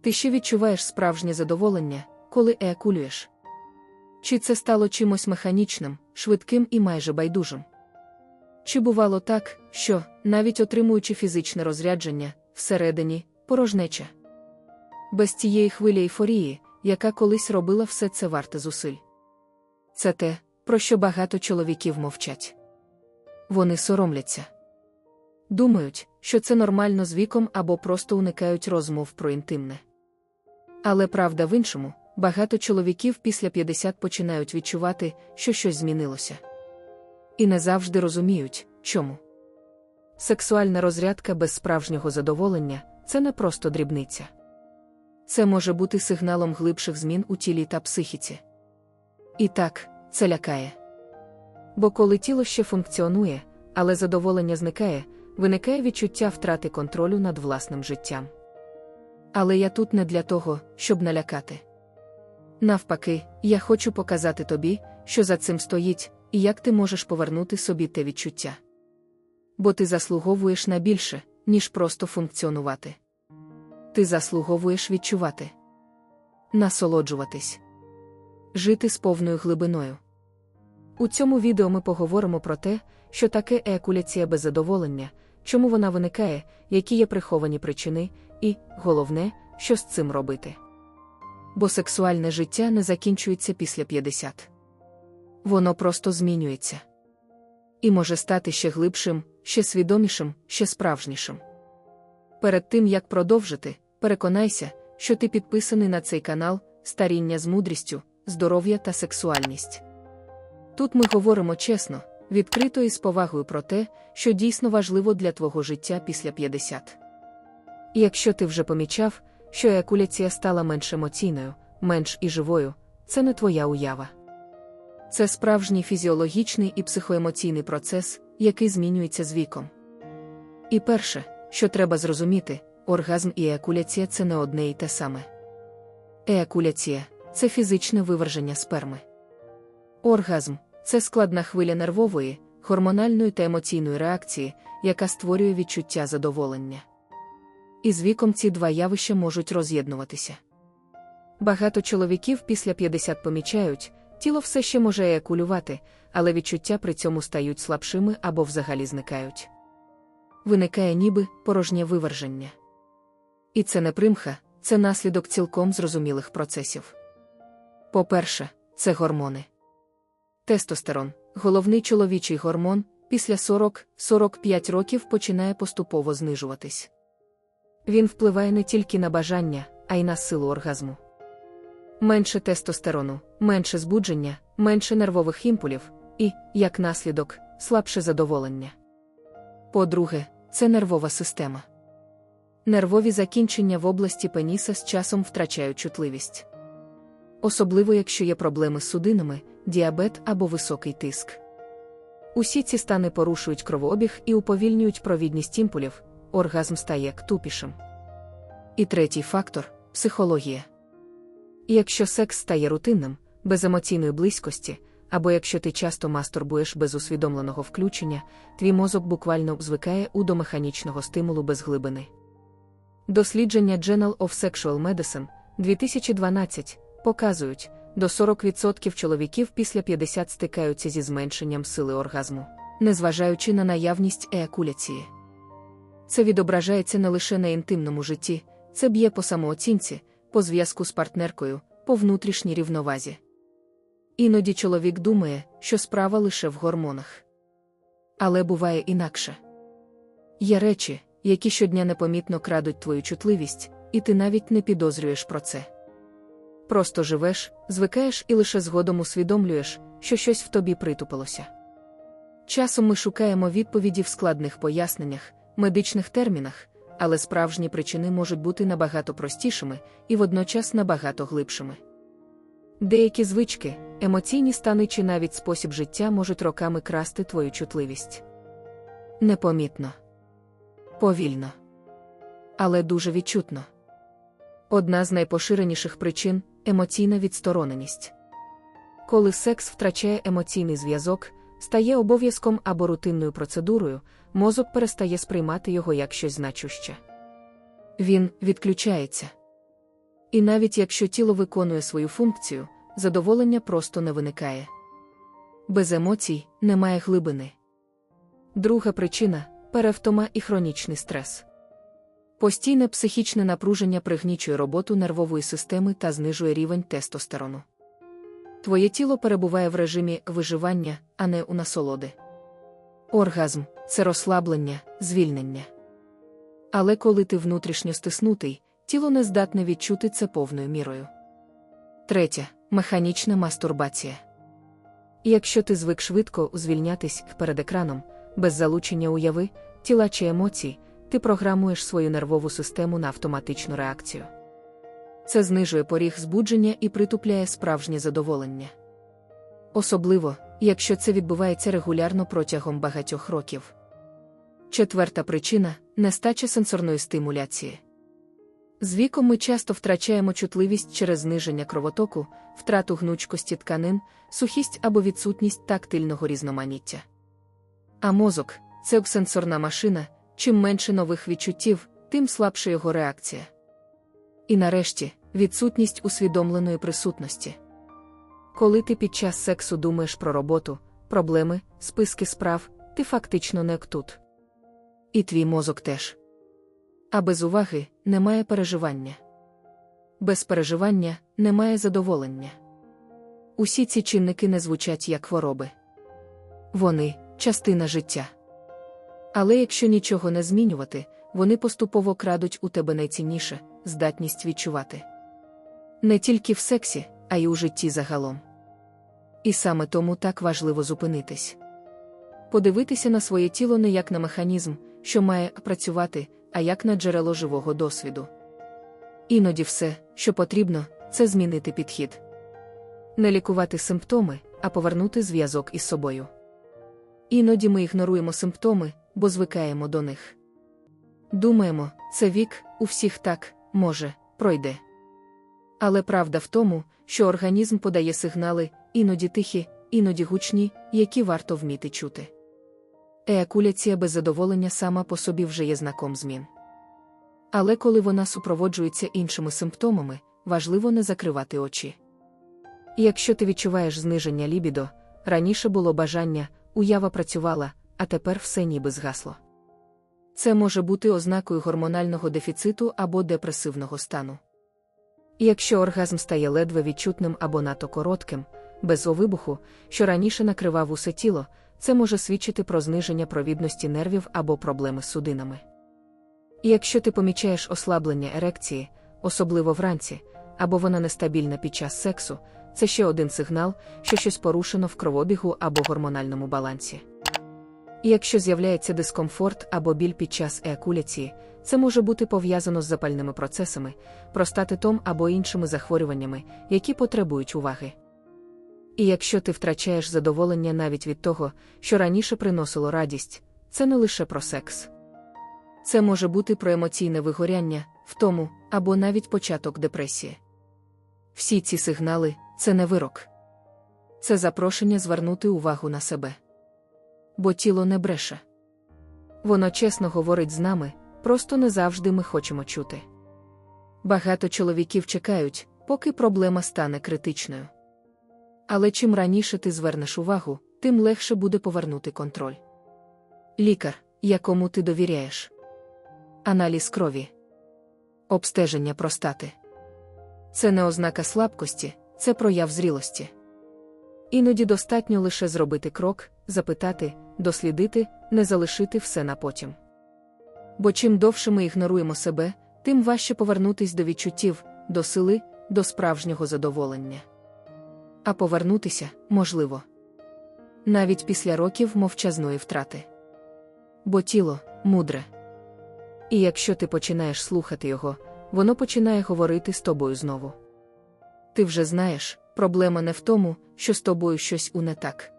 Ти ще відчуваєш справжнє задоволення, коли еякулюєш? Чи це стало чимось механічним, швидким і майже байдужим? Чи бувало так, що, навіть отримуючи фізичне розрядження, всередині порожнеча? Без цієї хвилі ейфорії, яка колись робила все це варте зусиль. Це те, про що багато чоловіків мовчать. Вони соромляться. Думають, що це нормально з віком або просто уникають розмов про інтимне. Але правда в іншому, багато чоловіків після 50 починають відчувати, що щось змінилося. І не завжди розуміють, чому. Сексуальна розрядка без справжнього задоволення це не просто дрібниця. Це може бути сигналом глибших змін у тілі та психіці. І так, це лякає. Бо коли тіло ще функціонує, але задоволення зникає, виникає відчуття втрати контролю над власним життям. Але я тут не для того, щоб налякати. Навпаки, я хочу показати тобі, що за цим стоїть, і як ти можеш повернути собі те відчуття. Бо ти заслуговуєш на більше, ніж просто функціонувати. Ти заслуговуєш відчувати, насолоджуватись, жити з повною глибиною. У цьому відео ми поговоримо про те, що таке еякуляція без задоволення, чому вона виникає, які є приховані причини, і, головне, що з цим робити. Бо сексуальне життя не закінчується після 50. Воно просто змінюється. І може стати ще глибшим, ще свідомішим, ще справжнішим. Перед тим як продовжити, переконайся, що ти підписаний на цей канал Старіння з мудрістю, здоров'я та сексуальність. Тут ми говоримо чесно, відкрито і з повагою про те, що дійсно важливо для твого життя після 50. Якщо ти вже помічав, що еякуляція стала менш емоційною, менш і живою, це не твоя уява. Це справжній фізіологічний і психоемоційний процес, який змінюється з віком. І перше, що треба зрозуміти, оргазм і еякуляція це не одне і те саме. Еякуляція це фізичне виверження сперми. Оргазм це складна хвиля нервової, гормональної та емоційної реакції, яка створює відчуття задоволення. І з віком ці два явища можуть роз'єднуватися. Багато чоловіків після 50 помічають, тіло все ще може еякулювати, але відчуття при цьому стають слабшими або взагалі зникають. Виникає ніби порожнє виверження. І це не примха, це наслідок цілком зрозумілих процесів. По-перше, це гормони. Тестостерон, головний чоловічий гормон, після 40-45 років починає поступово знижуватись. Він впливає не тільки на бажання, а й на силу оргазму. Менше тестостерону, менше збудження, менше нервових імпулів і, як наслідок, слабше задоволення. По-друге, це нервова система. Нервові закінчення в області пеніса з часом втрачають чутливість. Особливо якщо є проблеми з судинами, діабет або високий тиск. Усі ці стани порушують кровообіг і уповільнюють провідність імпулів, оргазм стає тупішим. І третій фактор психологія. Якщо секс стає рутинним, без емоційної близькості, або якщо ти часто мастурбуєш без усвідомленого включення, твій мозок буквально звикає у до механічного стимулу без глибини. Дослідження Journal of Sexual Medicine 2012 показують, до 40% чоловіків після 50 стикаються зі зменшенням сили оргазму, незважаючи на наявність еякуляції. Це відображається не лише на інтимному житті, це б'є по самооцінці, по зв'язку з партнеркою, по внутрішній рівновазі. Іноді чоловік думає, що справа лише в гормонах. Але буває інакше. Є речі, які щодня непомітно крадуть твою чутливість, і ти навіть не підозрюєш про це. Просто живеш, звикаєш і лише згодом усвідомлюєш, що щось в тобі притупилося. Часом ми шукаємо відповіді в складних поясненнях, медичних термінах, але справжні причини можуть бути набагато простішими і водночас набагато глибшими. Деякі звички, емоційні стани чи навіть спосіб життя можуть роками красти твою чутливість. Непомітно, повільно, але дуже відчутно. Одна з найпоширеніших причин емоційна відстороненість. Коли секс втрачає емоційний зв'язок, стає обов'язком або рутинною процедурою, мозок перестає сприймати його як щось значуще. Він відключається. І навіть якщо тіло виконує свою функцію, задоволення просто не виникає. Без емоцій немає глибини. Друга причина перевтома і хронічний стрес. Постійне психічне напруження пригнічує роботу нервової системи та знижує рівень тестостерону. Твоє тіло перебуває в режимі виживання, а не у насолоди. Оргазм це розслаблення, звільнення. Але коли ти внутрішньо стиснутий, тіло не здатне відчути це повною мірою. Третя механічна мастурбація. Якщо ти звик швидко звільнятись перед екраном, без залучення уяви, тіла чи емоцій, ти програмуєш свою нервову систему на автоматичну реакцію. Це знижує поріг збудження і притупляє справжнє задоволення. Особливо, якщо це відбувається регулярно протягом багатьох років. Четверта причина нестача сенсорної стимуляції. З віком ми часто втрачаємо чутливість через зниження кровотоку, втрату гнучкості тканин, сухість або відсутність тактильного різноманіття. А мозок це сенсорна машина, чим менше нових відчуттів, тим слабша його реакція. І нарешті відсутність усвідомленої присутності. Коли ти під час сексу думаєш про роботу, проблеми, списки справ, ти фактично не тут. І твій мозок теж. А без уваги немає переживання. Без переживання немає задоволення. Усі ці чинники не звучать як хвороби. Вони частина життя. Але якщо нічого не змінювати, вони поступово крадуть у тебе найцінніше здатність відчувати. Не тільки в сексі, а й у житті загалом. І саме тому так важливо зупинитись. Подивитися на своє тіло не як на механізм, що має працювати, а як на джерело живого досвіду. Іноді все, що потрібно, це змінити підхід. Не лікувати симптоми, а повернути зв'язок із собою. Іноді ми ігноруємо симптоми, бо звикаємо до них. Думаємо, це вік, у всіх так, може, пройде. Але правда в тому, що організм подає сигнали, іноді тихі, іноді гучні, які варто вміти чути. Еакуляція без задоволення сама по собі вже є знаком змін. Але коли вона супроводжується іншими симптомами, важливо не закривати очі. Якщо ти відчуваєш зниження лібідо, раніше було бажання, уява працювала, а тепер все ніби згасло. Це може бути ознакою гормонального дефіциту або депресивного стану. І якщо оргазм стає ледве відчутним або надто коротким, без овибуху, що раніше накривав усе тіло, це може свідчити про зниження провідності нервів або проблеми з судинами. І якщо ти помічаєш ослаблення ерекції, особливо вранці, або вона нестабільна під час сексу, це ще один сигнал, що щось порушено в кровобігу або гормональному балансі. І якщо з'являється дискомфорт або біль під час еакуляції, це може бути пов'язано з запальними процесами, простатитом або іншими захворюваннями, які потребують уваги. І якщо ти втрачаєш задоволення навіть від того, що раніше приносило радість, це не лише про секс. Це може бути про емоційне вигоряння, втому або навіть початок депресії. Всі ці сигнали це не вирок. Це запрошення звернути увагу на себе. Бо тіло не бреше. Воно чесно говорить з нами, просто не завжди ми хочемо чути. Багато чоловіків чекають, поки проблема стане критичною. Але чим раніше ти звернеш увагу, тим легше буде повернути контроль. Лікар, якому ти довіряєш. Аналіз крові. Обстеження простати. Це не ознака слабкості, це прояв зрілості. Іноді достатньо лише зробити крок, запитати, дослідити, не залишити все на потім. Бо чим довше ми ігноруємо себе, тим важче повернутись до відчуттів, до сили, до справжнього задоволення. А повернутися можливо. Навіть після років мовчазної втрати. Бо тіло мудре. І якщо ти починаєш слухати його, воно починає говорити з тобою знову. Ти вже знаєш, проблема не в тому, що з тобою щось у не так.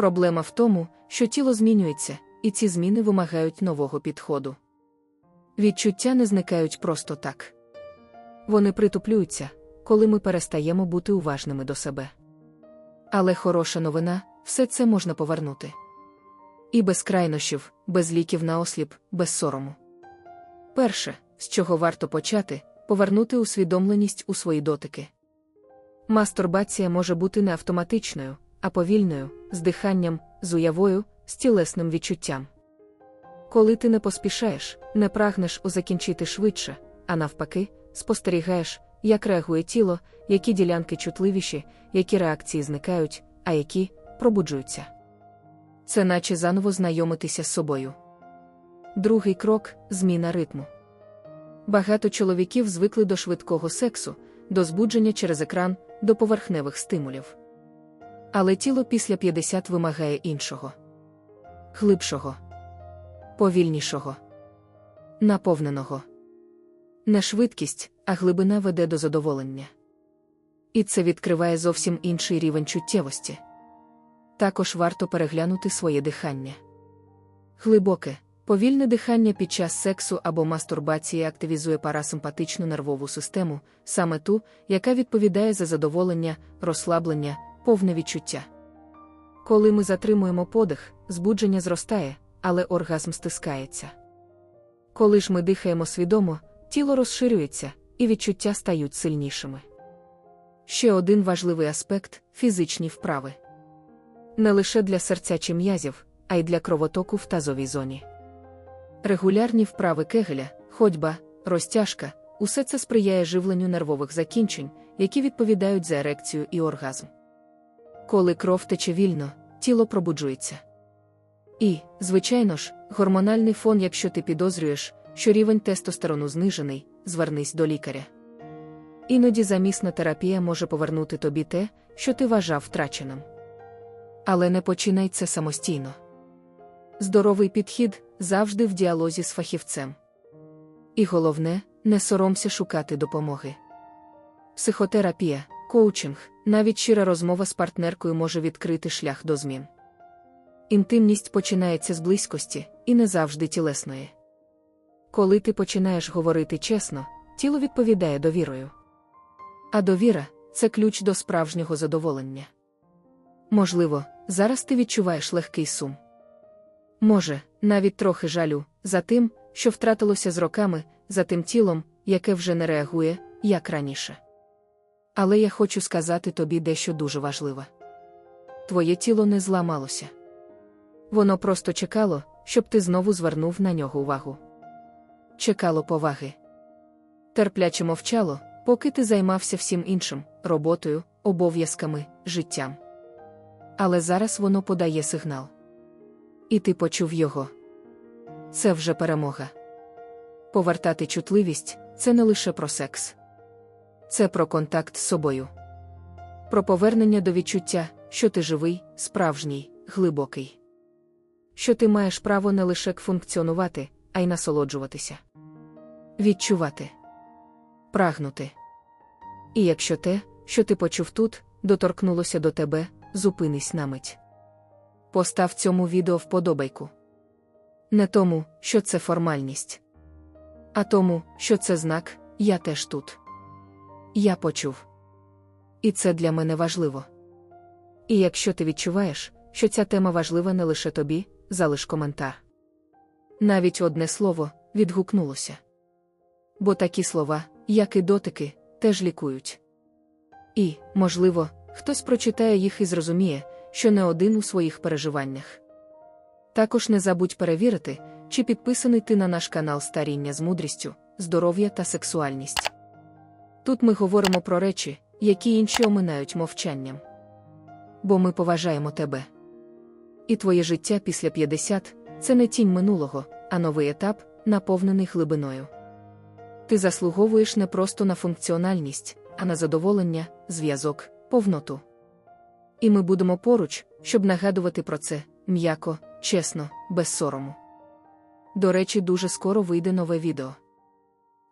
Проблема в тому, що тіло змінюється, і ці зміни вимагають нового підходу. Відчуття не зникають просто так. Вони притуплюються, коли ми перестаємо бути уважними до себе. Але хороша новина все це можна повернути. І без крайнощів, без ліків на осліп, без сорому. Перше, з чого варто почати, повернути усвідомленість у свої дотики. Мастурбація може бути не автоматичною, а повільною, з диханням, з уявою, з тілесним відчуттям. Коли ти не поспішаєш, не прагнеш закінчити швидше, а навпаки, спостерігаєш, як реагує тіло, які ділянки чутливіші, які реакції зникають, а які пробуджуються. Це наче заново знайомитися з собою. Другий крок зміна ритму. Багато чоловіків звикли до швидкого сексу, до збудження через екран, до поверхневих стимулів. Але тіло після 50 вимагає іншого, глибшого, повільнішого, наповненого. Не швидкість, а глибина веде до задоволення. І це відкриває зовсім інший рівень чуттєвості. Також варто переглянути своє дихання. Глибоке, повільне дихання під час сексу або мастурбації активізує парасимпатичну нервову систему, саме ту, яка відповідає за задоволення, розслаблення, повне відчуття. Коли ми затримуємо подих, збудження зростає, але оргазм стискається. Коли ж ми дихаємо свідомо, тіло розширюється, і відчуття стають сильнішими. Ще один важливий аспект фізичні вправи. Не лише для серця чи м'язів, а й для кровотоку в тазовій зоні. Регулярні вправи кегеля, ходьба, розтяжка усе це сприяє живленню нервових закінчень, які відповідають за ерекцію і оргазм. Коли кров тече вільно, тіло пробуджується. І, звичайно ж, гормональний фон, якщо ти підозрюєш, що рівень тестостерону знижений, звернись до лікаря. Іноді замісна терапія може повернути тобі те, що ти вважав втраченим. Але не починай це самостійно. Здоровий підхід завжди в діалозі з фахівцем. І головне, не соромся шукати допомоги. Психотерапія, коучинг, навіть щира розмова з партнеркою може відкрити шлях до змін. Інтимність починається з близькості і не завжди тілесної. Коли ти починаєш говорити чесно, тіло відповідає довірою. А довіра це ключ до справжнього задоволення. Можливо, зараз ти відчуваєш легкий сум. Може, навіть трохи жалю за тим, що втратилося з роками, за тим тілом, яке вже не реагує, як раніше. Але я хочу сказати тобі дещо дуже важливе. Твоє тіло не зламалося. Воно просто чекало, щоб ти знову звернув на нього увагу. Чекало поваги. Терпляче мовчало, поки ти займався всім іншим роботою, обов'язками, життям. Але зараз воно подає сигнал. І ти почув його. Це вже перемога. Повертати чутливість це не лише про секс, це про контакт з собою, про повернення до відчуття, що ти живий, справжній, глибокий. Що ти маєш право не лише функціонувати, а й насолоджуватися, відчувати, прагнути. І якщо те, що ти почув тут, доторкнулося до тебе, зупинись на мить. Постав цьому відео вподобайку. Не тому, що це формальність, а тому, що це знак, я теж тут. Я почув. І це для мене важливо. І якщо ти відчуваєш, що ця тема важлива не лише тобі, залиш коментар. Навіть одне слово відгукнулося. Бо такі слова, як і дотики, теж лікують. І, можливо, хтось прочитає їх і зрозуміє, що не один у своїх переживаннях. Також не забудь перевірити, чи підписаний ти на наш канал Старіння з мудрістю, здоров'я та сексуальність. Тут ми говоримо про речі, які інші оминають мовчанням. Бо ми поважаємо тебе. І твоє життя після 50 це не тінь минулого, а новий етап, наповнений глибиною. Ти заслуговуєш не просто на функціональність, а на задоволення, зв'язок, повноту. І ми будемо поруч, щоб нагадувати про це м'яко, чесно, без сорому. До речі, дуже скоро вийде нове відео.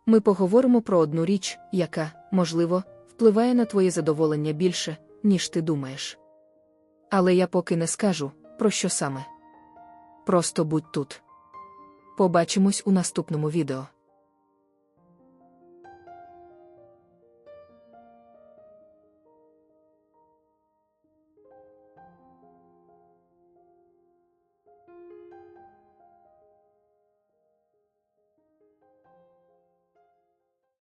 Ми поговоримо про одну річ, яка, можливо, впливає на твоє задоволення більше, ніж ти думаєш. Але я поки не скажу, про що саме. Просто будь тут. Побачимось у наступному відео.